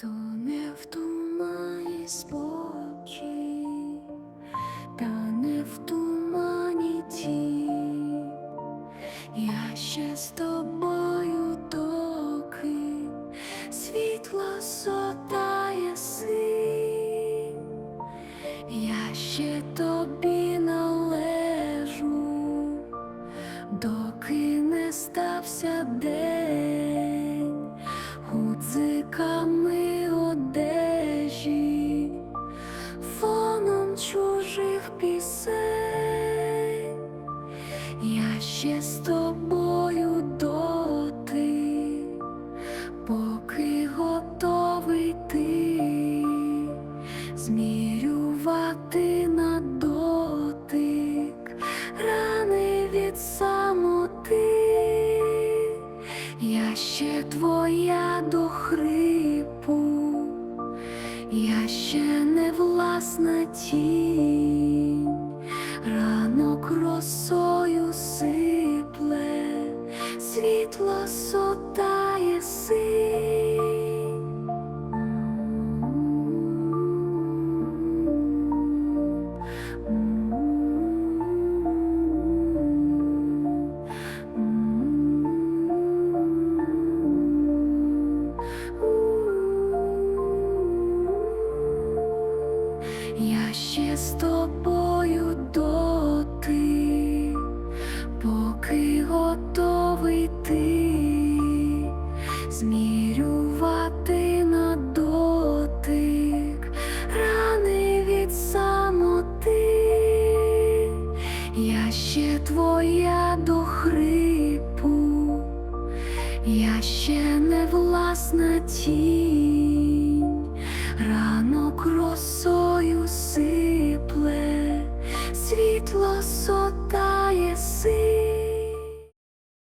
то не в тумані спокій, та не в тумані тінь. Я ще з тобою доки світло сотає синь. Я ще тобі належу, доки не стався день пісень. Я ще з тобою доти, поки готовий ти змірювати на дотик рани від самоти. Я ще твоя до хрипу, я ще не власна ранок росою сипле, світло сотає синь. Я ще з тобою доти, Ще твоя до хрипу, я ще не власна тінь, ранок росою сипле, світло сотає синь.